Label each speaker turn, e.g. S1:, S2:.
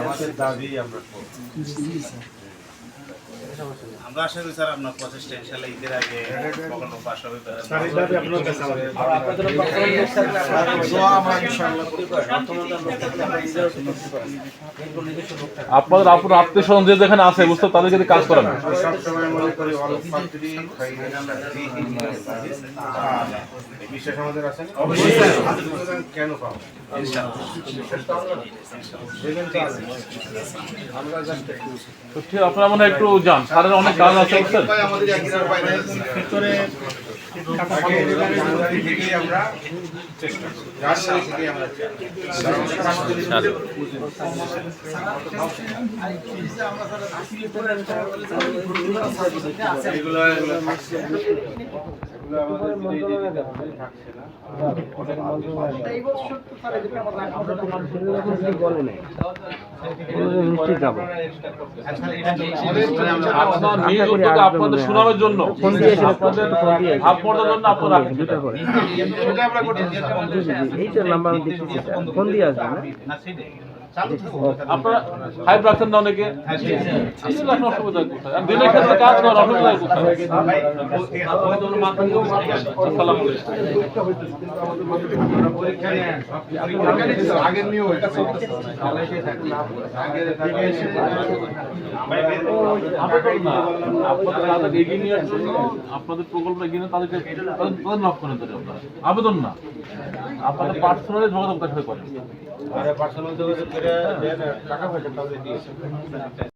S1: আমাদের দাবি আমরা করব।
S2: আমরা আশা করি স্যার আপনার প্রচেষ্টা ইনশাল্লাহ ঈদের আগে প্রকল্প পাশ হবে।
S1: স্যার, আপনার কাছে আমাদের।
S3: আপনাদের আপুর আত্মীয় স্বজন যে যেখানে আছে বুঝতে তাদেরকে কাজ করেন।
S1: সবসময় মনে করি বিশ্বাস আমাদের আছে? কেন পাবো?
S3: আপনারা মনে হয় একটু যান। স্যারের অনেক কাজ আছে
S1: থেকেই আমরা চেষ্টা করি। আমরা এগুলো
S3: উদ্যোগে আপনাদের সুনামের জন্য। আপনাদের জন্য আপনারা রাখেন সেটা।
S4: এই নাম্বার ফোন দিয়ে আসবে না
S3: আপনারা ফাইভ রাখছেন না অনেকে? এই অসুবিধা কোথায় ক্ষেত্রে কাজ করার অসুবিধা কোথায় না আপনাদের প্রকল্প এগিয়ে তাদেরকে তাদের করেন তাদের আবেদন না। আপনাদের পার্সোনালি যোগাযোগ কাজ করেন।
S1: আরে পার্সোনাল যোগাযোগ করে টাকা পয়সা তাহলে দিয়েছে